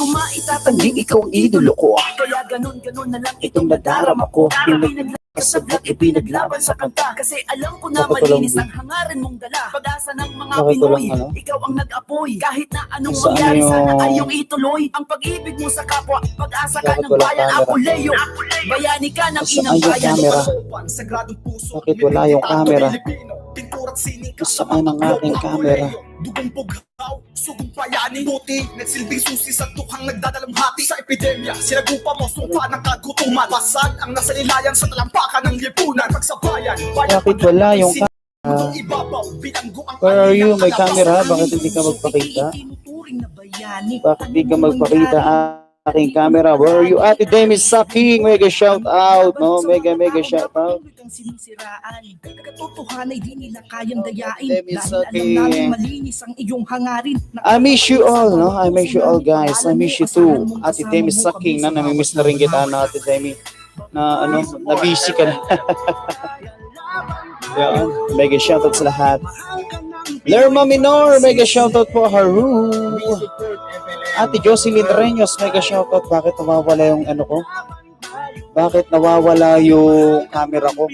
ko maitatanging ikaw ang idolo ko Kaya ganun-ganun na lang itong nadarama ko sa vlog, ipinaglaban sa kanta Kasi alam ko na malinis ang hangarin mong dala. Pag-asa ng mga Pinoy, ano? ikaw ang nag-apoy. Kahit na anong mangyari, sana ay yung ituloy. Ang pag-ibig mo sa kapwa, pag-asa ka ng bayan? Apuleo Bayani ka ng inang bayan. camera? Sagradong puso, Bakit wala yung camera? Saan ang aking camera? Sugong bayani Buti, nagsilbing susi sa tukhang nagdadalang hati Sa epidemya, sinagupa mo sumpa ng kagutuman. Basag ang nasa nilayan sa talampakan ng lipunan. Pagsabayan, bayan Bakit wala yung bilanggo ang Where are you? May camera? Bakit hindi ka magpakita? Bakit di ka magpakita? ang aking camera? Where are you? Ate Demi Saking, mega shout out, no? Mega, mega shout out. Demi Dahil Saki. alam namin malinis ang iyong hangarin. I miss you all, no? I miss you all, guys. I miss you too. Ate Demi Saking, na namimiss na rin kita, no? Ate Demi, na ano, na busy ka na. Yan. Mega shoutout sa lahat. Lerma Minor, mega shoutout po. Haru. Ate Jocelyn Reños, mega shoutout. Bakit nawawala yung ano ko? Bakit nawawala yung camera ko?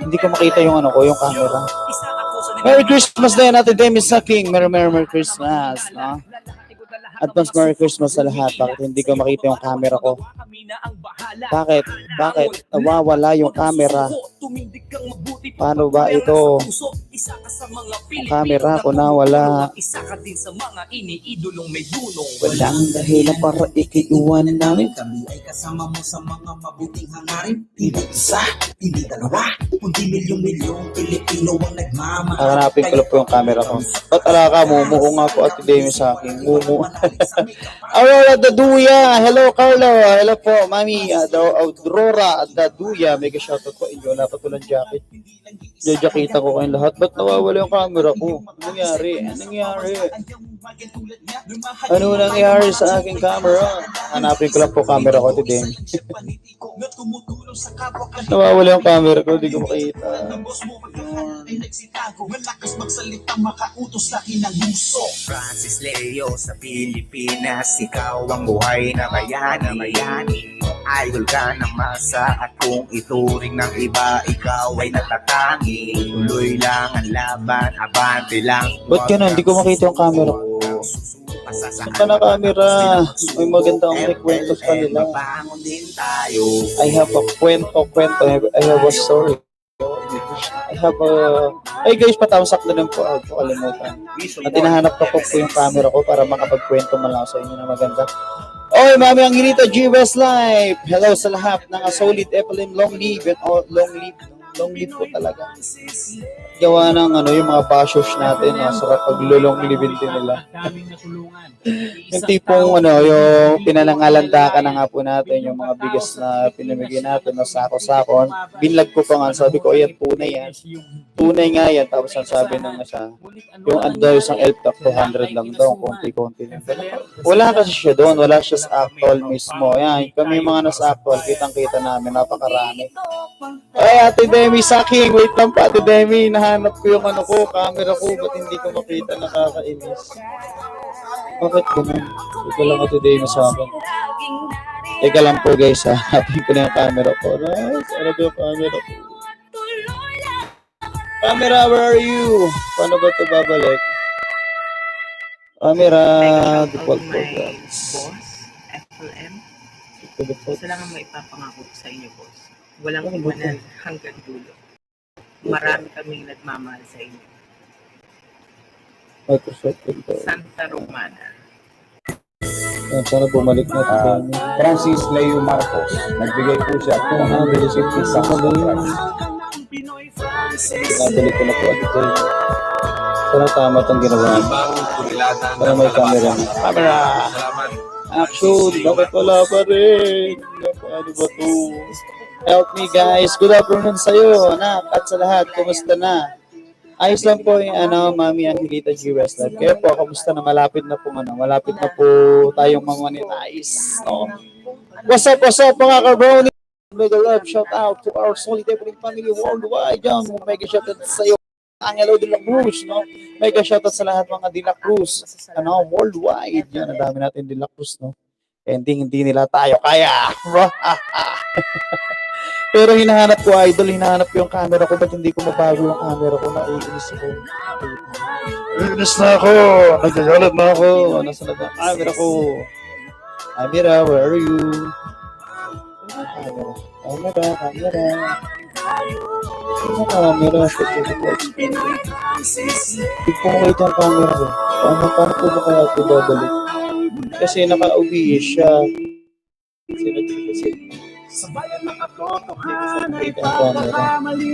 Hindi ko makita yung ano ko, yung camera. Merry Christmas din, Ate Demi Saking. Merry, Merry, Merry Christmas. No? Advance Merry Christmas sa lahat. Bakit hindi ko makita yung camera ko? Bakit? Bakit? Nawawala yung camera. Paano ba ito? Ang camera ko nawala. Isa ka din sa mga iniidolong may dunong. Walang dahilan para ikiiwan namin. Kami ay kasama mo sa mga mabuting hangarin Hindi isa, hindi dalawa Kundi milyong-milyong Pilipino ang nagmamahal Hahanapin ko lang po yung camera ko. Ba't ala ka? Mumuo nga po Ate Demi sa akin. Mumuo. Aurora Daduya. Hello, Carlo. Hello po, Mami. Uh, Aurora Daduya. Mega shoutout po inyo. Napatulang jacket. Jajakita ko kayong lahat. Ba't nawawala yung camera ko? Anong nangyari? Anong nangyari? Ano nangyari sa aking camera? Hanapin ko lang po camera ko, Demi. Nawawala yung camera ko. Hindi ko makita. Malakas magsalita makautos sa kinaguso Francis Leo sa Pilipinas Ikaw ang buhay na bayani, bayani. Idol ka ng masa At kung ituring ng iba Ikaw ay natatangi Tuloy lang ang laban Abante lang Ba't ganun? Hindi ko makita yung camera ko. Ka na camera? May maganda akong may kwento sa kanila. Mabangon din tayo I have a kwento, kwento. I have a story. I have a... Ay guys, patawasak na lang po. Huwag po kalimutan. At hinahanap ko po po yung camera ko para makapagkwento man lang sa inyo na maganda. Oy, Mami Angelita G. West Life! Hello sa lahat ng solid FLM long live and all, long live. Long live po talaga. Gawa ng ano, yung mga bashers natin. No? Sarap paglulong livin din nila. yung tipong ano, yung pinalangalanda ka na nga po natin, yung mga bigas na pinamigay natin na sako-sako. Binlag ko pa nga, sabi ko, ayan, tunay yan. Tunay nga yan. Tapos ang sabi ng isa, yung ando isang top 200 lang daw, konti-konti. Wala kasi siya doon, wala siya sa actual mismo. Ayan, kami mga nasa actual, kitang-kita namin, napakarami. Ay, Ate Demi, Saking, wait lang pa, Ate Demi, nahanap ko yung ano ko, camera ko, ba't hindi ko makita, nakakainis. Bakit ganun? Ito lang Ate Demi sa akin. Teka lang po guys, ha. Hanapin ko na yung camera ko. Nice, ano ba yung camera ko? Camera, where are you? Paano ba ito babalik? Camera, default programs. Boss, FLM, isa lang ang maipapangako ko sa inyo, boss. Walang iwanan hanggang dulo. Marami kaming nagmamahal sa inyo. Microsoft Windows. Santa Romana. Yan, sana bumalik na ito. Ah, Francis Leo Marcos. Nagbigay po siya 250 sa contract. Nabalik ko na po ito. Sana tama itong ginawa. Sana may camera. Camera! Action! Bakit wala pa rin? Ano ba to? Help me guys. Good afternoon sa'yo, anak. At sa lahat, kumusta na? Ayos lang po yung ano, Mami Angelita G. Westlife. Kaya po, kamusta na? Malapit na po, ano, malapit na po tayong mamonetize. No? What's up, what's up mga kabroni? Mega love, shout out to our solid everything family worldwide. Yung mega shout out sa iyo. Angelo de la Cruz, no? Mega shoutout sa lahat mga de la Cruz. Ano, worldwide. Yan, ang dami natin de la Cruz, no? Ending, hindi nila tayo kaya. Pero hinahanap ko, idol, hinahanap ko yung camera ko. Ba't hindi ko mabago yung camera ko? Naiinis ako. Naiinis na ako. Nagagalit na ako. Nasa na ang camera ko? Camera, where are you? Camera, camera, camera. Ano camera? Hindi ko makita ang camera ko. Paano, paano ko ba kaya ito babalik? Kasi naka-OBS siya. Kasi nag-kasi.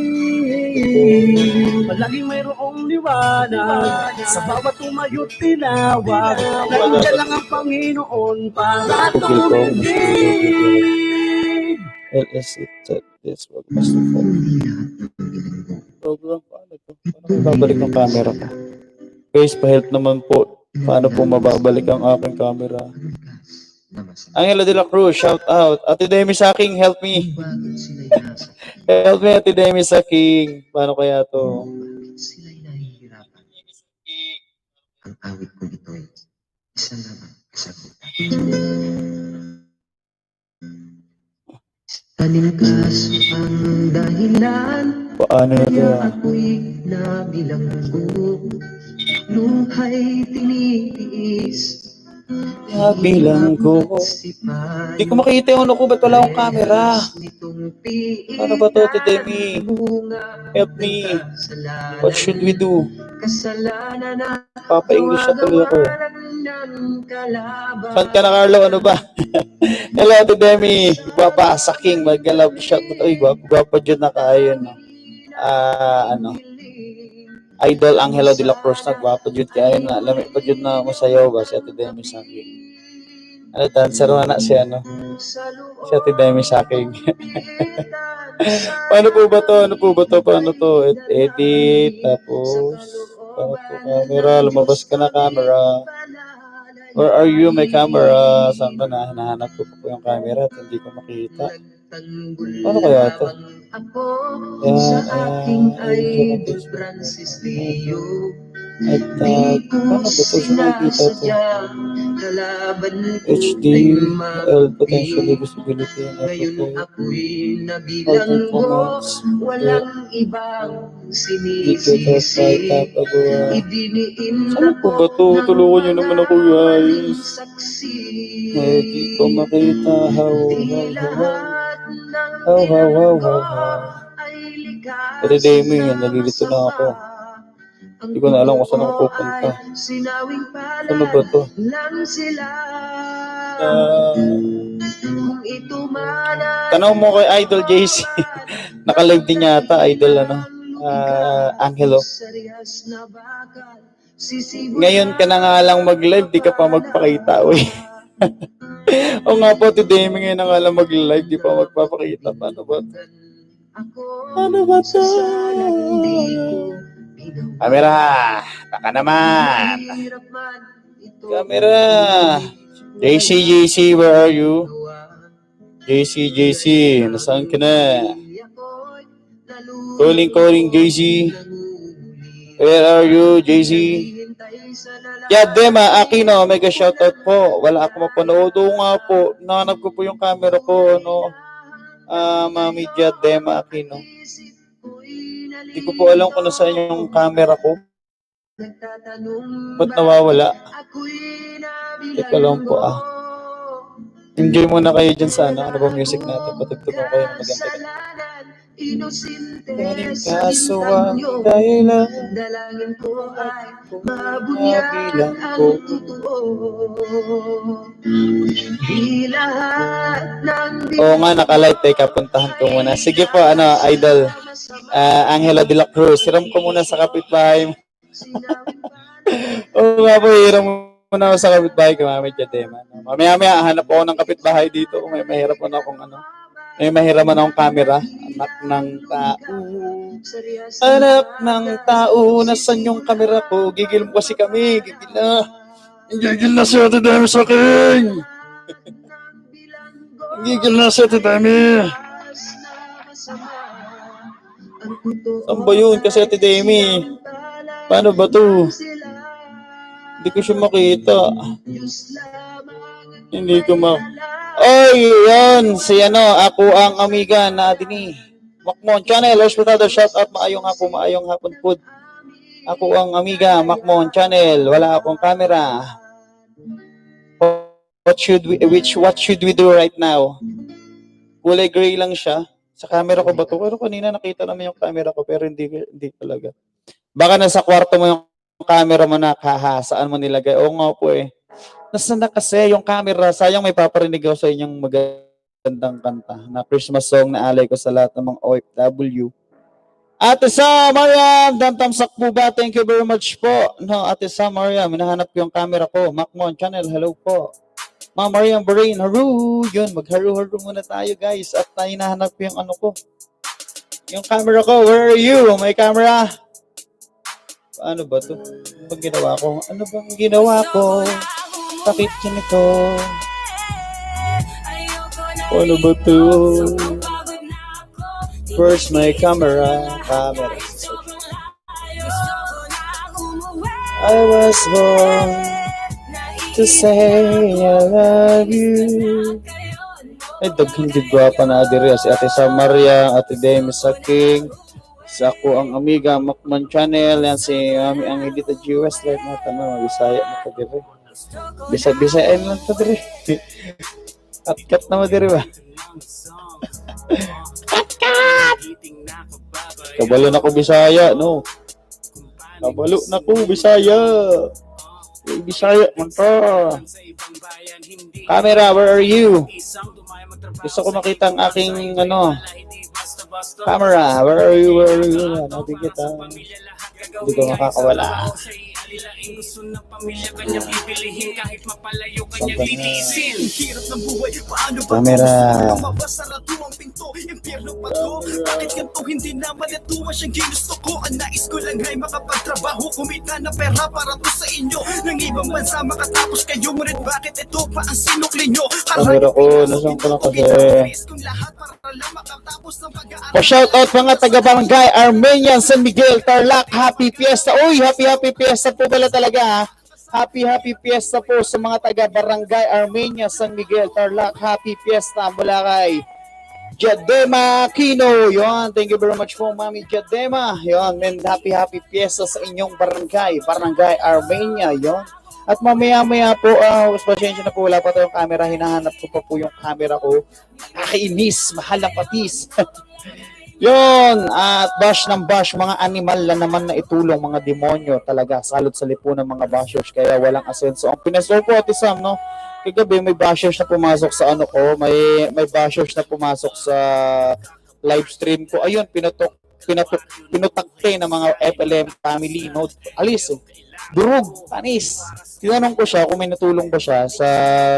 Palaging mayroong liwanag Sa bawat tumayo't tinawag Nandiyan lang ang Panginoon para tumigil LS that this must have Program paano to? Paano ko babalik ang camera ko? Guys, pa-help naman po. Paano po mababalik ang aking camera? Angela de la Cruz, shout out. Ate Demi Saking, help me. help me, Ate Demi Saking. Paano kaya to? sila'y nahihirapan. Ang awit ko ito'y isa lamang kasagutan. Tanim-kaso ang dahilan Paano na to? kaya ako'y nabilanggo. Luhay tinitiis. Nabilang ko. Hindi ko makita yung ano ko. Ba't wala akong camera? Paano ba to, Ate Demi? Help me. What should we do? Papa-English na tuloy ako. Saan ka na, Carlo? Ano ba? Hello, Ate Demi. Gwapa, saking. Mag-love shot mo. Uy, gwapa dyan na kayo, no? Ah, ano? Idol Angelo de la Cruz na gwapa dyan kayo na. Lami pa dyan na masayaw ba si Ate Demi saking. Ano, dancer na na si ano? Si Ate Demi saking. Paano po ba to? Ano po ba to? Paano to? Ed- edit, tapos, paano po camera? Lumabas ka na camera. Where are you, my camera? Saan ka na? Hinahanap ko po yung camera at hindi ko makita. Paano kaya ito? Ako Yan, sa aking Ayan. idol Francis Leo At uh, Di ko paano ba ito? Saan makikita ito? ko HD, ay L, potentially visibility, Ngayon ako'y nabilanggo components. Walang ibang sinisisi. Idiniin Saan po ba ito? Tulungan nyo naman ako, guys. Saksi Eh, di ko makita. How, how, how, ko how. ay likas Pwede Demi, na nalilito na ako. Hindi ko na alam kung saan ako pupunta. Ano ba to? Ah, ay tanong mo kay Idol JC. Naka-live din yata, Idol ano. Ah, Angelo. Ngayon ka na nga lang mag-live, di ka pa magpakita, uy. o nga po, today, ngayon na nga lang mag-live, di pa magpapakita. Paano ba? Ano ba to? Camera! Baka naman! Camera! JC, JC, where are you? JC, JC, nasaan ka na? Calling, calling, JC. Where are you, JC? Yadema Aquino, mega shoutout po. Wala ako mapanood. Oo nga po, nanap ko po yung camera ko, ano, ah, Mami Yadema Aquino. Hindi ko po alam kung nasaan yung camera ko. Ba't nawawala? Teka lang po ah. Enjoy muna kayo dyan sa ano, ano ba music natin. Patugtugan kayo ng maganda. Kaning kaso ang dahilan Dalangin ko ay Mabilang mabunyag ko. ang totoo. Di lahat ng Oo nga, nakalight. Teka, puntahan ko muna. Sige po, ano, idol. Ah, Angela de la Cruz. Hiram ko muna sa kapitbahay. Oo nga po, hiram muna ako sa kapitbahay ko, Mami Jadema. Mamaya-maya, hanap ako ng kapitbahay dito. Kung may mahirap na akong ano. May mahiraman akong camera. Anak ng tao. Anak ng tao, nasan yung camera ko? Gigil mo kasi kami. Gigil na. Gigil na si Ate Demi sa akin. Gigil na si Ate Demi. ang totoo Saan ba yun? Kasi Ate Demi, paano ba to? Hindi ko siya makita. Hindi ko ma... Oy, yan! Si ano, ako ang amiga na Adini. Macmon Channel, hospital, shout out, maayong hapon, maayong hapon po. Ako ang amiga, Macmon Channel, wala akong camera. What should we, which, what should we do right now? Kulay gray lang siya. Sa camera ko ba to? Pero kanina nakita naman yung camera ko, pero hindi, hindi talaga. Baka nasa kwarto mo yung camera mo na, haha, saan mo nilagay? Oo nga po eh. Nasaan na kasi yung camera? Sayang may paparinig ako sa inyong magandang kanta na Christmas song na alay ko sa lahat ng mga OFW. Ate Sa Mariam, Dantamsak po? Thank you very much po. No, Ate Sa Mariam, hinahanap ko yung camera ko. Macmon Channel, hello po. Ma'am Mariam Barin, haru! Yun, magharu-haru muna tayo guys. At tayo hinahanap yung ano ko. Yung camera ko, where are you? May camera? Paano ba to? Ano ginawa ko? Ano bang ginawa ko? Bakit ganito? Ano ba to? Where's my camera? Camera. I was born to say I love you. Ay, daghang digwapa na adiri si Ate Sa Maria, Ate Demi sa King, sa ako ang amiga Macman Channel, yan si Mami ang edita G West Life na tama, Bisaya na ka diri. Bisa Bisaya lang ka diri. Kat kat na mo diri ba? kat kat. Kabalo na ko Bisaya, no. Kabalo na ko Bisaya. Eh, Bisaya man to. Camera, where are you? Gusto ko makita ang aking ano. Camera, where are you? Where are you? Natin kita. Hindi ko makakawala. Saan ba na? Hirap ng buhay, paano ba Camera. Mabasarado ang pinto, impyerno pa to. Bakit ganito? Hindi naman ito siyang ginusto ko. Ang nais ko lang ay makapagtrabaho. Kumita ng pera para to sa inyo. Nang ibang bansa makatapos kayo Ngunit bakit ito pa ang sinukli nyo Camera ko, nasaan ko na kasi? ng pag-aaral. Pa-shout out mga taga-barangay Armenian San Miguel, Tarlac, Happy Fiesta. Uy, happy happy Fiesta po pala talaga ha. Happy happy Fiesta po sa mga taga-barangay Armenian San Miguel, Tarlac, Happy Fiesta mula kay Jadema Kino. Yon, thank you very much po Mami Jadema. Yon, men happy happy Fiesta sa inyong barangay, Barangay Armenia. Yon. At mamaya-maya po, uh, pasensya na po, wala pa tayong camera. Hinahanap ko pa po yung camera ko. Nakainis, mahal na patis. Yun, at bash ng bash, mga animal na naman na itulong, mga demonyo talaga, salot sa lipunan mga bashers, kaya walang asenso. Ang pinasor ko, Ate Sam, no? Kagabi, may bashers na pumasok sa ano ko, may, may bashers na pumasok sa live stream ko. Ayun, pinutok, pinutok, pinutakte ng mga FLM family, no? Alis, eh. Durug, panis. Tinanong ko siya kung may natulong ba siya sa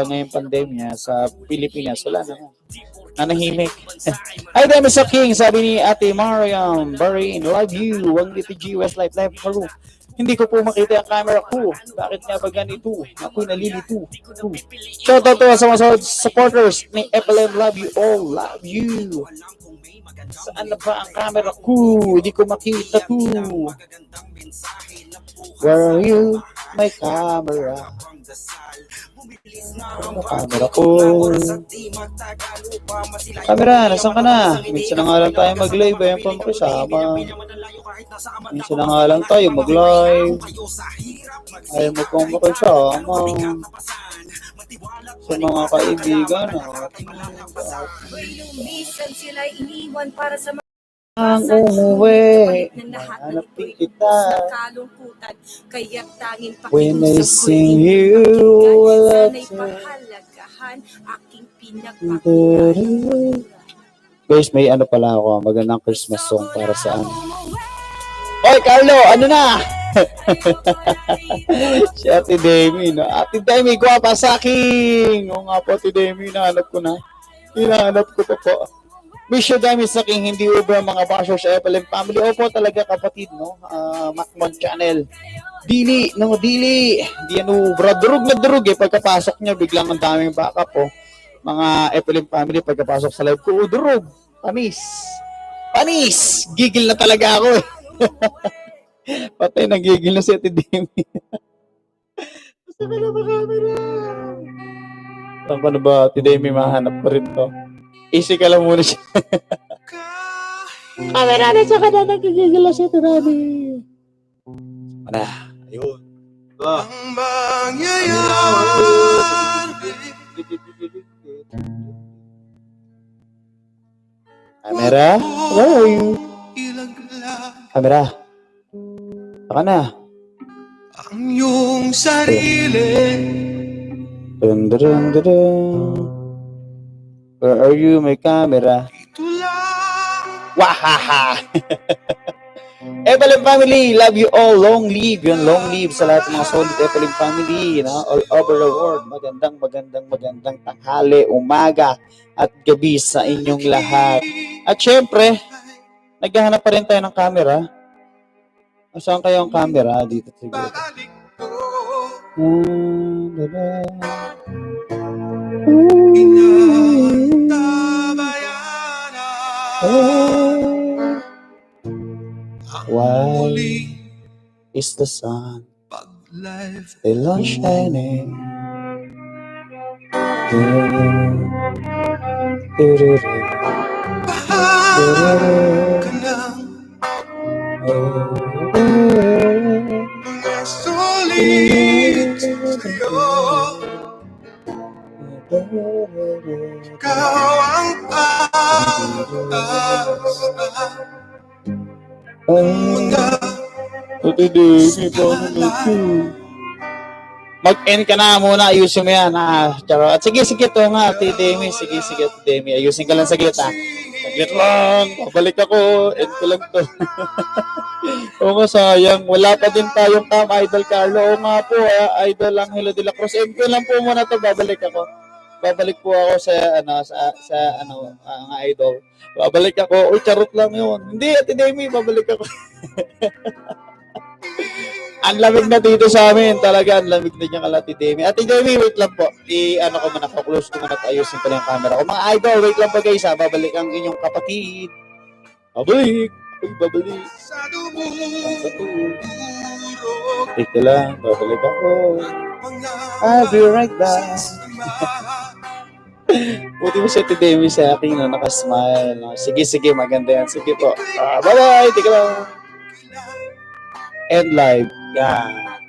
ngayong pandemya sa Pilipinas. Wala naman nanahimik. Ay, dami sa King, sabi ni Ate Mariam, Barin, love you, wag dito G, Westlife Life Maru. Hindi ko po makita ang camera ko. Bakit nga ba ganito? Ako'y nalilito. Shout out to sa mga supporters ni FLM, love you all, love you. Saan na ba ang camera ko? Hindi ko makita to. Where are you? My camera. Camera ko? Camera, nasan ka na? Minsan na nga lang tayo mag-live, ayan pa makisama. Minsan na nga lang tayo mag-live. Ayaw mo pang makisama. Sa mga kaibigan, ah. Minsan sila iniwan para sa Ang umuwi, na lahat hanap ng din ito'y kita. sa kalungkutan. Kaya tanging When I sing you, pakinggan. wala pahalagahan aking pinagpakulan. Guys, may ano pala ako, magandang Christmas song para sa ano. Oy, Carlo, ano na? si Ate Demi, no? Ate Demi, guwapa sa akin! Oo nga po, Ate Demi, hinahanap ko na. Hinahanap ko pa po. Miss you, Demi sa akin, hindi ubra mga bashers sa FLM family. Opo, talaga kapatid, no? Uh, Macmon Channel. Dili, no, dili. Di ano, ubra. Durug na durug eh. Pagkapasok niya, biglang ang daming backup po. Mga FLM family, pagkapasok sa live ko, oh, durug. Tamis. Panis! Gigil na talaga ako eh. Patay, nagigil na si Ate Demi. Gusto ka na ba camera? Saan ka na ba, Ate Demi, mahanap pa rin to? Easy ka lang muna siya. camera na siya ka na, nagigil na si Ate Demi. Ano? Ayun. Ba? Camera? Where are you? Camera? Saka na. Ang iyong sarili Dun, dun, dun, dun. Where are you, my camera? Ito lang Wahaha! Evelyn family, love you all. Long live, yun, long live sa lahat ng mga solid Evelyn family, no? all over the world. Magandang, magandang, magandang tanghali, umaga, at gabi sa inyong lahat. At syempre, naghahanap pa rin tayo ng camera. Saan kayo ang camera? Dito siguro. Ko Inatabayanan is the sun. Still on shining? Ng sulit sa'yo Ikaw ang pag-asa Mga Ate Demi, paano? Mag-end ka na muna, ayusin mo yan. Ah, charo. At sige, sige to nga, Ate Demi. Sige, sige, Ate Demi. Ayusin ka lang saglit, ha. Saglit lang. Pabalik ako. End ko lang to. Oo nga, sayang. Wala pa din tayong cam, Idol Carlo. Oo nga po, ah, Idol Angelo de la Cruz. End ko lang po muna to. Babalik ako. Babalik po ako sa, ano, sa, sa, ano, ah, mga idol. Babalik ako. Uy, charot lang yun. Hindi, Ate Demi, babalik ako. Ang lamig na dito sa amin. Talaga, ang lamig na niya kalati Demi. Ate Demi, wait lang po. I-ano ko muna, pa-close ko muna at ayusin ko lang yung camera ko. Mga idol, wait lang po guys ha. Babalik ang inyong kapatid. Babalik. Uy, babalik. sa Ito lang, babalik ako. I'll be right back. Buti mo si Ate Demi sa akin na nakasmile. No? Sige, sige, maganda yan. Sige po. Ah, bye-bye. Tika lang. End live. Yan.